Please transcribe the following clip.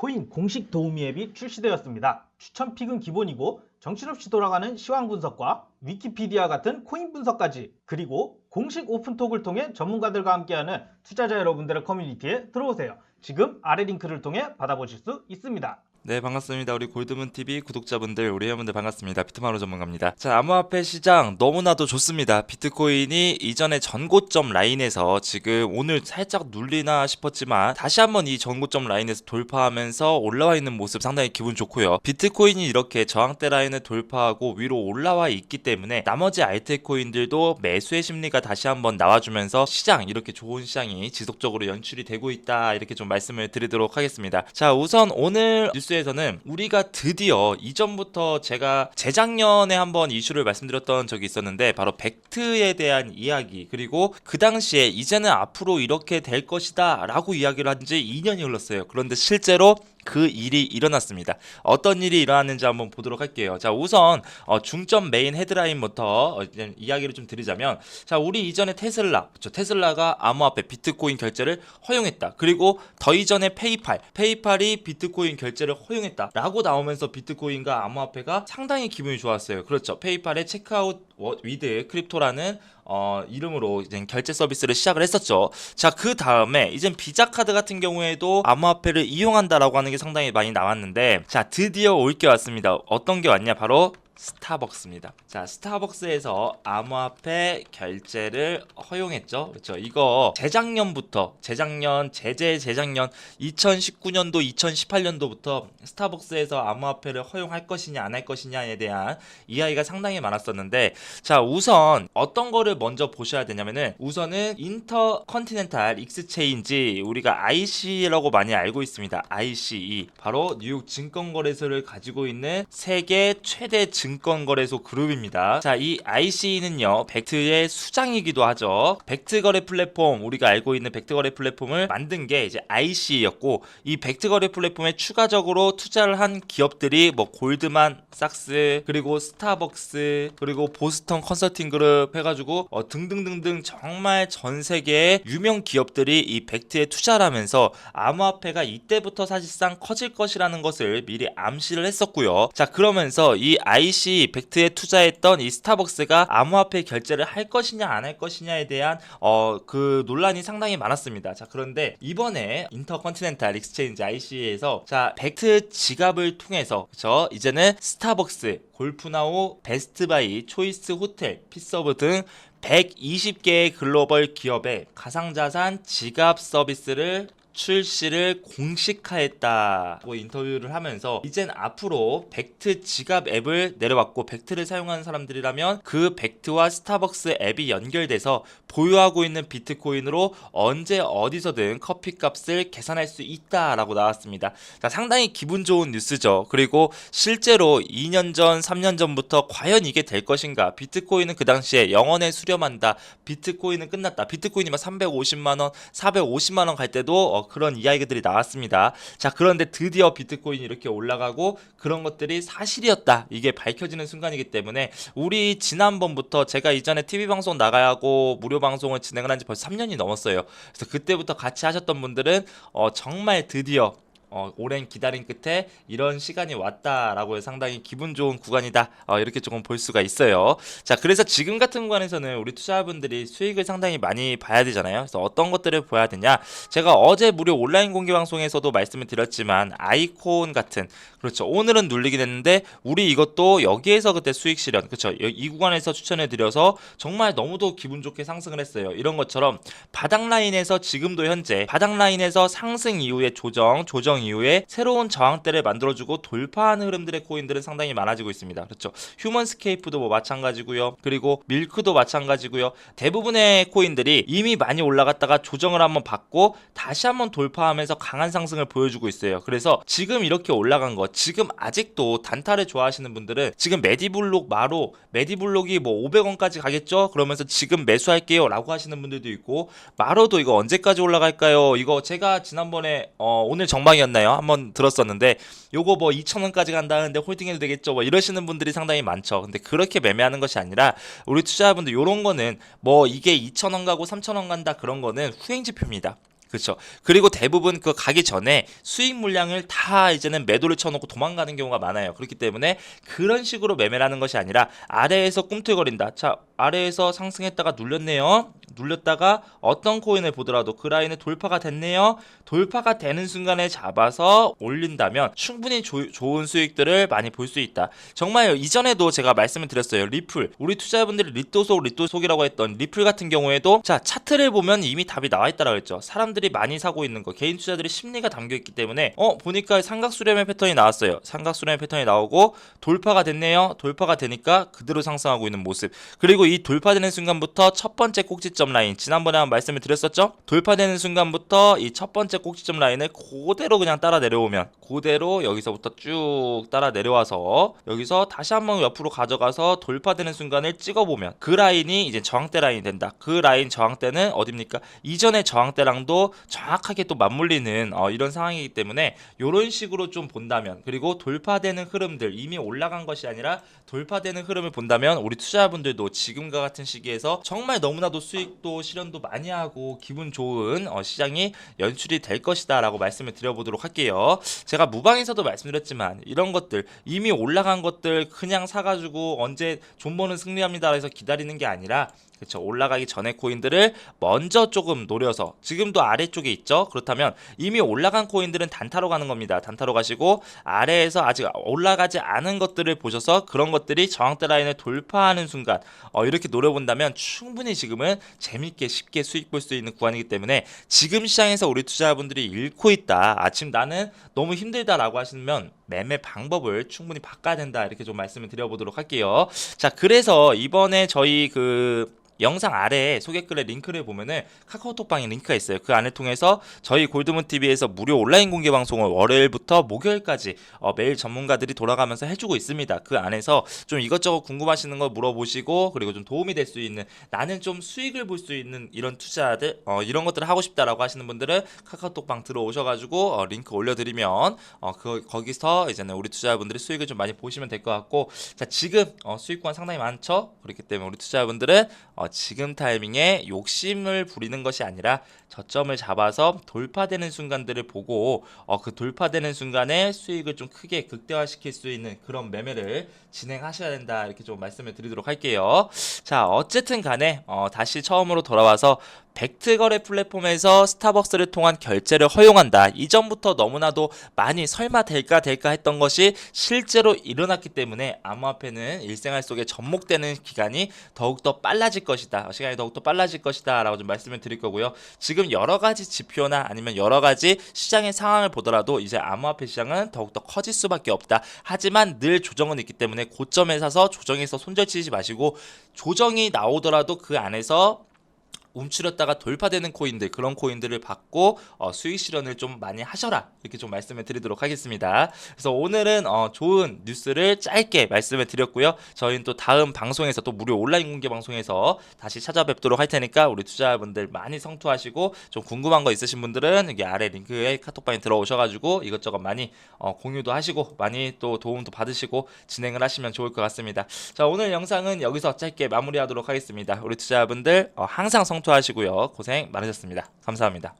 코인 공식 도우미 앱이 출시되었습니다. 추천 픽은 기본이고 정신없이 돌아가는 시황 분석과 위키피디아 같은 코인 분석까지 그리고 공식 오픈톡을 통해 전문가들과 함께하는 투자자 여러분들의 커뮤니티에 들어오세요. 지금 아래 링크를 통해 받아보실 수 있습니다. 네 반갑습니다. 우리 골드문 TV 구독자분들 우리 회원분들 반갑습니다. 비트마로 전문가입니다. 자 암호화폐 시장 너무나도 좋습니다. 비트코인이 이전에 전고점 라인에서 지금 오늘 살짝 눌리나 싶었지만 다시 한번 이 전고점 라인에서 돌파하면서 올라와 있는 모습 상당히 기분 좋고요. 비트코인이 이렇게 저항대 라인을 돌파하고 위로 올라와 있기 때문에 나머지 알트코인들도 매수의 심리가 다시 한번 나와주면서 시장 이렇게 좋은 시장이 지속적으로 연출이 되고 있다 이렇게 좀 말씀을 드리도록 하겠습니다. 자 우선 오늘 에서는 우리가 드디어 이전부터 제가 재작년에 한번 이슈를 말씀드렸던 적이 있었는데 바로 벡트에 대한 이야기 그리고 그 당시에 이제는 앞으로 이렇게 될 것이다 라고 이야기를 한 지 2년이 흘렀어요. 그런데 실제로 그 일이 일어났습니다. 어떤 일이 일어났는지 한번 보도록 할게요. 자, 우선 어, 중점 메인 헤드라인부터 어, 이야기를 좀 드리자면, 자, 우리 이전에 테슬라, 그렇죠? 테슬라가 암호화폐 비트코인 결제를 허용했다. 그리고 더 이전에 페이팔, 페이팔이 비트코인 결제를 허용했다라고 나오면서 비트코인과 암호화폐가 상당히 기분이 좋았어요. 그렇죠? 페이팔의 체크아웃 워- 위드 크립토라는 어, 이름으로 이제 결제 서비스를 시작을 했었죠. 자, 그 다음에 이젠 비자 카드 같은 경우에도 암호화폐를 이용한다라고 하는 게 상당히 많이 나왔는데, 자, 드디어 올 게 왔습니다. 어떤 게 왔냐? 바로 스타벅스입니다. 자, 스타벅스에서 암호화폐 결제를 허용했죠. 그렇죠. 이거 재작년부터 재작년 제재 재작년 2019년도 2018년도부터 스타벅스에서 암호화폐를 허용할 것이냐 안 할 것이냐에 대한 이야기가 상당히 많았었는데 자, 우선 어떤 거를 먼저 보셔야 되냐면은 우선은 인터컨티넨탈 익스체인지 우리가 IC라고 많이 알고 있습니다. ICE 바로 뉴욕 증권거래소를 가지고 있는 세계 최대 증 권거래소 그룹입니다. 자, 이 ICE는요 벡트의 수장이기도 하죠. 벡트 거래 플랫폼 우리가 알고 있는 벡트 거래 플랫폼을 만든 게 이제 ICE였고 이 벡트 거래 플랫폼에 추가적으로 투자를 한 기업들이 뭐 골드만 삭스 그리고 스타벅스 그리고 보스턴 컨설팅 그룹 해가지고 어, 등등등등 정말 전 세계의 유명 기업들이 이 벡트에 투자를 하면서 암호화폐가 이때부터 사실상 커질 것이라는 것을 미리 암시를 했었고요. 자 그러면서 이 IC 벡트에 투자했던 이 스타벅스가 암호화폐 결제를 할 것이냐 안 할 것이냐에 대한 어 그 논란이 상당히 많았습니다. 자 그런데 이번에 인터컨티넨탈 익스체인지 IC에서 자 벡트 지갑을 통해서 그쵸 이제는 스타벅스, 골프나우, 베스트바이, 초이스 호텔, 피서브 등 120개의 글로벌 기업의 가상자산 지갑 서비스를 출시를 공식화했다고 인터뷰를 하면서 이젠 앞으로 벡트 지갑 앱을 내려봤고 벡트를 사용하는 사람들이라면 그 벡트와 스타벅스 앱이 연결돼서 보유하고 있는 비트코인으로 언제 어디서든 커피 값을 계산할 수 있다라고 나왔습니다. 자, 상당히 기분 좋은 뉴스죠. 그리고 실제로 2년 전, 3년 전부터 과연 이게 될 것인가? 비트코인은 그 당시에 영원에 수렴한다. 비트코인은 끝났다. 비트코인이 막 350만 원, 450만 원 갈 때도 어, 그런 이야기들이 나왔습니다. 자, 그런데 드디어 비트코인이 이렇게 올라가고 그런 것들이 사실이었다. 이게 밝혀지는 순간이기 때문에 우리 지난번부터 제가 이전에 TV 방송 나가야 하고 무료 방송을 진행을 한 지 벌써 3년이 넘었어요. 그래서 그때부터 같이 하셨던 분들은 어, 정말 드디어 어, 오랜 기다림 끝에 이런 시간이 왔다라고 해서 상당히 기분 좋은 구간이다. 어, 이렇게 조금 볼 수가 있어요. 자, 그래서 지금 같은 구간에서는 우리 투자자분들이 수익을 상당히 많이 봐야 되잖아요. 그래서 어떤 것들을 보야 되냐? 제가 어제 무료 온라인 공개 방송에서도 말씀을 드렸지만 아이콘 같은 그렇죠. 오늘은 눌리긴 했는데 우리 이것도 여기에서 그때 수익 실현 그렇죠. 여- 이 구간에서 추천해 드려서 정말 너무도 기분 좋게 상승을 했어요. 이런 것처럼 바닥 라인에서 지금도 현재 바닥 라인에서 상승 이후에 조정, 조정 이후에 새로운 저항대를 만들어주고 돌파하는 흐름들의 코인들은 상당히 많아지고 있습니다. 그렇죠. 휴먼스케이프도 뭐 마찬가지고요. 그리고 밀크도 마찬가지고요. 대부분의 코인들이 이미 많이 올라갔다가 조정을 한번 받고 다시 한번 돌파하면서 강한 상승을 보여주고 있어요. 그래서 지금 이렇게 올라간 거, 지금 아직도 단타를 좋아하시는 분들은 지금 메디블록 마로 메디블록이 뭐 500원까지 가겠죠? 그러면서 지금 매수할게요 라고 하시는 분들도 있고 마로도 이거 언제까지 올라갈까요? 이거 제가 지난번에 어, 오늘 정방이었 나요? 한번 들었었는데 요거 뭐 2,000원까지 간다는데 홀딩해도 되겠죠? 뭐 이러시는 분들이 상당히 많죠. 근데 그렇게 매매하는 것이 아니라 우리 투자자분들 요런 거는 뭐 이게 2,000원 가고 3,000원 간다 그런 거는 후행 지표입니다. 그렇죠. 그리고 대부분 그 가기 전에 수익 물량을 다 이제는 매도를 쳐놓고 도망가는 경우가 많아요. 그렇기 때문에 그런 식으로 매매를 하는 것이 아니라 아래에서 꿈틀거린다. 자, 아래에서 상승했다가 눌렸네요. 눌렸다가 어떤 코인을 보더라도 그 라인에 돌파가 됐네요. 돌파가 되는 순간에 잡아서 올린다면 충분히 조- 좋은 수익들을 많이 볼 수 있다. 정말 이전에도 제가 말씀을 드렸어요. 리플. 우리 투자자분들이 리또속, 리또속이라고 했던 리플 같은 경우에도 자, 차트를 보면 이미 답이 나와 있다라고 했죠. 사람들이 많이 사고 있는 거. 개인 투자들의 심리가 담겨 있기 때문에 어, 보니까 삼각수렴의 패턴이 나왔어요. 삼각수렴의 패턴이 나오고 돌파가 됐네요. 돌파가 되니까 그대로 상승하고 있는 모습. 그리고 이 돌파되는 순간부터 첫 번째 꼭지점 라인 지난번에 한 말씀을 드렸었죠. 돌파되는 순간부터 이 첫 번째 꼭지점 라인을 그대로 그냥 따라 내려오면 그대로 여기서부터 쭉 따라 내려와서 여기서 다시 한번 옆으로 가져가서 돌파되는 순간을 찍어보면 그 라인이 이제 저항대 라인이 된다. 그 라인 저항대는 어딥니까? 이전의 저항대랑도 정확하게 또 맞물리는 어, 이런 상황이기 때문에 이런 식으로 좀 본다면 그리고 돌파되는 흐름들 이미 올라간 것이 아니라 돌파되는 흐름을 본다면 우리 투자자분들도 지금 과 같은 시기에서 정말 너무나도 수익도 실현도 많이 하고 기분 좋은 어, 시장이 연출이 될 것이다 라고 말씀을 드려보도록 할게요. 제가 무방에서도 말씀드렸지만 이런 것들 이미 올라간 것들 그냥 사가지고 언제 존버는 승리합니다 해서 기다리는 게 아니라 그렇죠. 올라가기 전에 코인들을 먼저 조금 노려서 지금도 아래쪽에 있죠. 그렇다면 이미 올라간 코인들은 단타로 가는 겁니다. 단타로 가시고 아래에서 아직 올라가지 않은 것들을 보셔서 그런 것들이 저항대 라인을 돌파하는 순간 어, 이렇게 노려본다면 충분히 지금은 재밌게 쉽게 수익 볼 수 있는 구간이기 때문에 지금 시장에서 우리 투자자분들이 잃고 있다. 아 지금 나는 너무 힘들다라고 하시면 매매 방법을 충분히 바꿔야 된다. 이렇게 좀 말씀을 드려보도록 할게요. 자 그래서 이번에 저희 그 영상 아래에 소개글에 링크를 보면은 카카오톡방에 링크가 있어요. 그 안을 통해서 저희 골드문 TV에서 무료 온라인 공개 방송을 월요일부터 목요일까지 어, 매일 전문가들이 돌아가면서 해주고 있습니다. 그 안에서 좀 이것저것 궁금하시는 거 물어보시고 그리고 좀 도움이 될 수 있는 나는 좀 수익을 볼 수 있는 이런 투자들 어, 이런 것들을 하고 싶다라고 하시는 분들은 카카오톡방 들어오셔가지고 어, 링크 올려드리면 어, 그 거기서 이제는 우리 투자자분들이 수익을 좀 많이 보시면 될 것 같고 자 지금 어, 수익권 상당히 많죠. 그렇기 때문에 우리 투자자분들은 어, 지금 타이밍에 욕심을 부리는 것이 아니라 저점을 잡아서 돌파되는 순간들을 보고 어, 그 돌파되는 순간에 수익을 좀 크게 극대화시킬 수 있는 그런 매매를 진행하셔야 된다 이렇게 좀 말씀을 드리도록 할게요. 자 어쨌든 간에 어, 다시 처음으로 돌아와서 벡트 거래 플랫폼에서 스타벅스를 통한 결제를 허용한다. 이전부터 너무나도 많이 설마 될까 될까 했던 것이 실제로 일어났기 때문에 암호화폐는 일생활 속에 접목되는 기간이 더욱더 빨라질 것이다. 시간이 더욱더 빨라질 것이다. 라고 좀 말씀을 드릴 거고요. 지금 여러 가지 지표나 아니면 여러 가지 시장의 상황을 보더라도 이제 암호화폐 시장은 더욱더 커질 수밖에 없다. 하지만 늘 조정은 있기 때문에 고점에 사서 조정에서 손절치지 마시고 조정이 나오더라도 그 안에서 움츠렸다가 돌파되는 코인들 그런 코인들을 받고 어, 수익 실현을 좀 많이 하셔라 이렇게 좀 말씀을 드리도록 하겠습니다. 그래서 오늘은 어, 좋은 뉴스를 짧게 말씀을 드렸고요. 저희는 또 다음 방송에서 또 무료 온라인 공개 방송에서 다시 찾아뵙도록 할 테니까 우리 투자자분들 많이 성투하시고 좀 궁금한 거 있으신 분들은 여기 아래 링크에 카톡방에 들어오셔가지고 이것저것 많이 어, 공유도 하시고 많이 또 도움도 받으시고 진행을 하시면 좋을 것 같습니다. 자 오늘 영상은 여기서 짧게 마무리하도록 하겠습니다. 우리 투자자분들 어, 항상 성 투하시고요. 고생 많으셨습니다. 감사합니다.